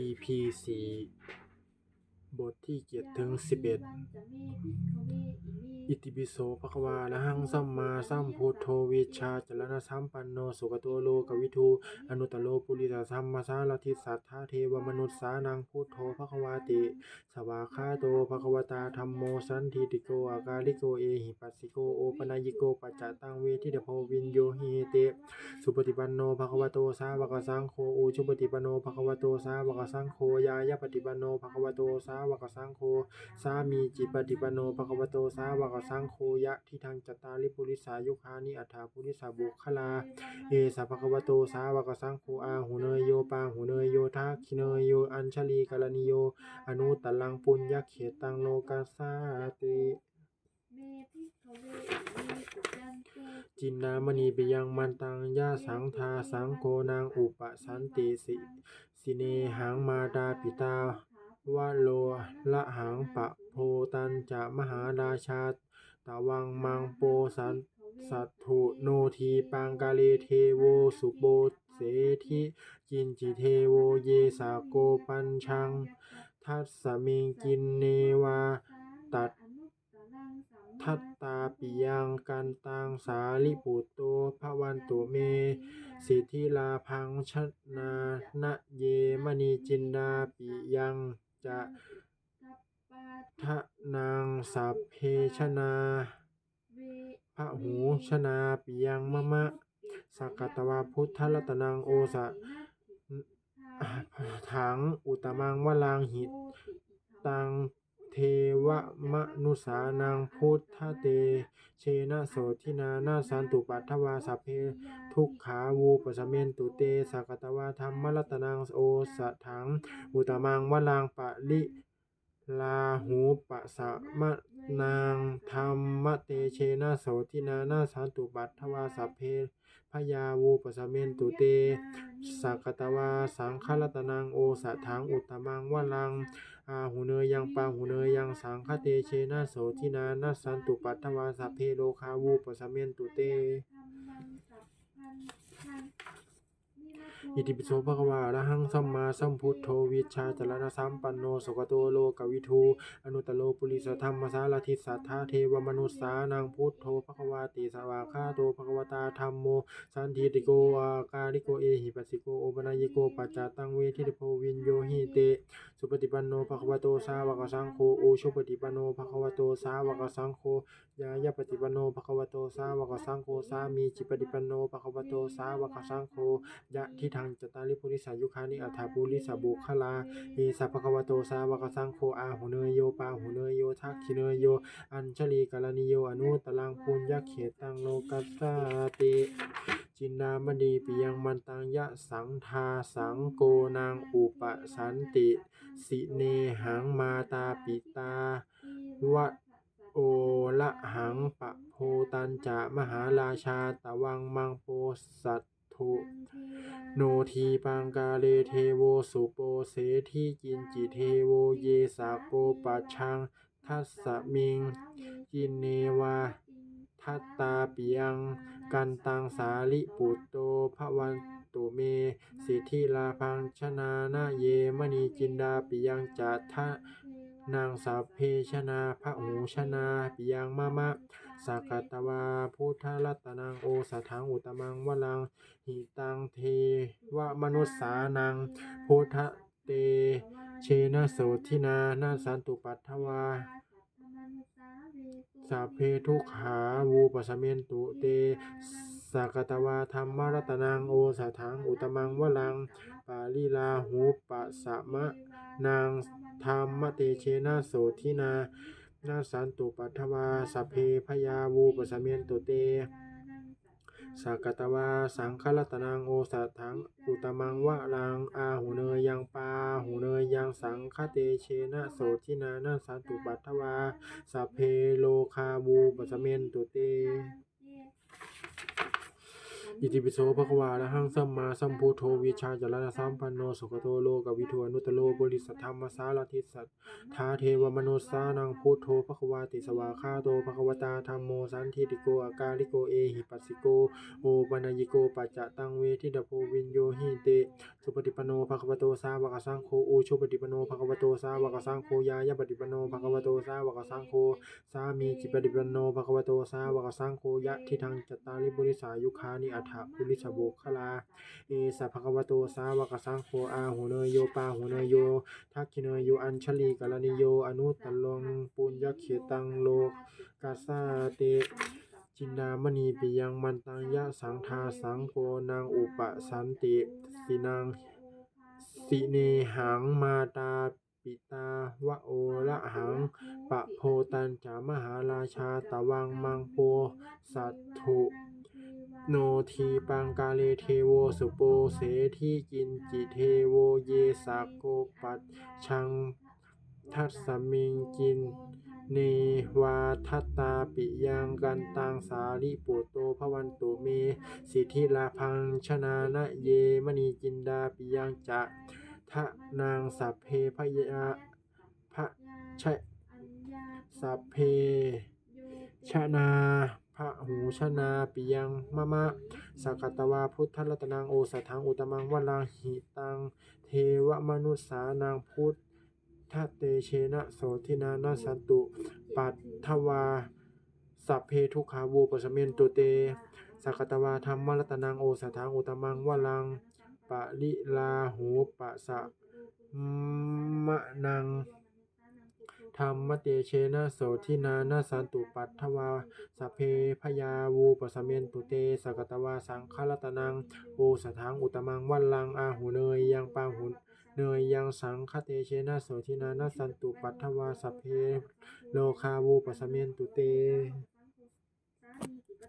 EP สี่บทที่เจ็ดถึงสิบเอิติปิโสภควาละหังสัมมาสัมพุทโธวิชาจรณสัมปันโนสุขโตโลกวิทูอนุตโลปุริสสัมมสารทิสัทธาเทวมนุษย์สานังพุทโธภควาติ สวากขาโตภควตาธัมโมสันทิติโกอากาลิโกเอหิปัสสิโกโอปนายโกปัจจตังเวทิเดโพวินโยหิเต สุปฏิปันโนภควโตสาวกสังโฆอุชุปฏิปันโนภควโตสาวกสังโฆยายปฏิปันโนภควโตสาวกสังโฆสามีจิปฏิปันโนภควโตสาวกสังโฆยะทิทังจตตาริปุริสายุคานิอัฏฐาปุริสาบุคลา เอสะภควโตสาวกสังโฆอาหุเนยโยปาหุเนยโยทักขิเนยโยอัญชลีกาลนิโย อนุตลังปุญญเขตังโลกัสาติจินดามณีปิยังมันตังยะสังทาสังโฆนางอุปสันติสิสิเนหังมาดาปิตาวะโลละหังปะโพตันจะมหาราชา ตะวังมังโปสันสัตถุโนทีปังกาเลเทโวสุโปเสทิจินจิเทโวเยสาโกปัญชัง ทัสสมิงกินเนวา ตัดทัตตาปิยังกันตังสาลิปุตโตภวันตุเม สิทธิลาพังชนานะเยมณีจินดาปิยังจะ ทะนางสัพเพชนาพระหูชนาปิยังมะมะสักกตวาพุทธรัตนังโอสะถังอุตมังวลังหิต ตังเทวมนุสานังพุทธเต เชนะโสทินานาสันตุปัทถวาสัพเพทุกขาวูปสเมนตุเตสักตวาธรรมรัตนังโอสะถังอุตมังวลังปะลิ ลาหูปะสะมะนางธรรมเตเชนะโสทินานาสันตุปัทถวาสัพเพพยาวูปสเมนตุเตสักตวาสังฆรัตนังโอสะถังอุตมังวลังอาหูเนยยังปาหูเนยยังสังคเตเชนะโสทินานัสสันตุปัตถวาสัพเพโลคาวูปสมเมนตุเต อิติปิโสภะคะวาระหังสัมมาสัมพุทโธวิชาจรณสัมปันโนสุขโตโลกวิทูอนุตโลปุริสธรรมสารทิสัทธาเทวมนุสสานังพุทโธภะคะวาติสวากขาโตภะคะวตาธัมโมสันทิติโกอากาลิโกเอหิปัสสิโกโอปนายโกปัจจตังเวทิตโพวินโยหิเตสุปฏิปันโนภะคะวโตสาวกสังโฆโอชุปฏิปันโนภะคะวโตสาวกสังโฆยายาปฏิปันโนภะคะวโตสาวกสังโฆสามีจิปฏิปันโนภะคะวโตสาวกสังโฆยะทิทังจตาริปุริสายุคานิอัฏฐาปุริสบุคลาเอสะภะคะวะโตสาวกสังโฆอาหุเนยโยปาหุเนยโยทักขิเนยโย อัญชลีกาลนิโยอนุตตลังปุญญเขตังโลกัสสาติจินดามณีปิยังมันตังยะสังทาสังโกนางอุปสันติ สิเนหังมาตาปิตาวะโอละหังปะโพตันจะมหาราชาตะวังมังโปสัตถุโน ทีปังกาเลเทโวสุโปเสทีจินจิเทโวเยสาโกปัชัง ทัสสมิงจินเนวาทัตตาปิยังกันตังสาลิปุตโตภวันตุเม สิทธิลาพังชนานาเยมณีจินดาปิยังจัตทะนางสัพเพชนาพระหูชนาปิยังมะมะ สักกตวาพุทธรัตนังโอสถังอุตมังวลังหิตังเทวมนุสสานังพุทธเตเชนะโสทินานาสันตุปัทถวาสัพเพทุกขาวูปสเมนตุเตสักตวาธรรมรัตนังโอสถังอุตมังวลังปาลีลาหูปะสะมะนางธรรมเตเชนะโสทินา นาสันตุปัทถวาสัพเพพยาวูปสเมนตุเตสักกตวาสังฆรัตนังโอสัถังอุตมังวะลังอาหูเนยยังปาหูเนยยังสังฆเตเชนะโสทินานาสันตุปัทถวาสัพเพโลคาบูปสเมนตุเต อิติปิโสภควาอะระหังสัมมาสัมพุทโธวิชาจารณสัมปันโนสุขโตโลกวิทูอนุตตโลปุริสธรรมสารทิสัทธาเทวมนุสานังพุทโธภควาติสวาคาโตภควตาธัมโมสันทิติโกอากาลิโกเอหิปัสสิโกโอปัญญิโกปัจจะตังเวทิตาโพวินโยหิเตสุปฏิปโนภควโตสาวกสังโฆอุชุปฏิปโนภควโตสาวกสังโฆยายปฏิปโนภควโตสาวกสังโฆสามีจิปฏิปโนภควโตสาวกสังโฆยะทิทังจตตาริบริสายุคานิอัตฏฐบุริสบุคลา เอสะภะคะวโตสาวกสังโฆอาหุเนยโยปาหุเนยโย ทักขิเนยโยอัญชลีกาลนิโย อนุตตลงปุญญเขตังโลกัสสาเตจินดามณีปิยังมันตังยะสังทาสังโกนางอุปสันติสินางสิเนหังมาตาปิตาวะโอระหังปะโพตันจามหาราชาตะวังมังโปสัตถุ โนทีปังกาเลเทโวสุโปเสทีกินจิเทโวเยสากโกปัชชังทัสมิงกินเนวาทัตตาปิยังกันตังสาลิปุโตภวันตุเม สิทธิลาพังชนานะเยมณีจินดาปิยังจะทะนางสัพเพพยาพระชะสัพเพชนาะหูชนาปิยังมะมะสักตวาพุทธรัตนังโอสถังอุตมังวลังหิตัง เทวมนุษสานังพุทธเตเชนะโสทินานาสันตุปัตถวาสัพเพทุกขาวูปสเมนตุเตสักตวาธรรมรัตนังโอสถังอุตมังวลังปะลิลาหูปะสะมะนัง ธรรมเตเชนะโสทินานาสันตุปัตถวาสเพพยาวูปสเมนตุเตสกตวาสังฆรัตนังโอสถังอุตมังวันลังอาหูเนยยังปางหุนเนยยังสังฆเตเชนะโสทินานาสันตุปัตถวาสเพโลคาวูปสเมนตุเต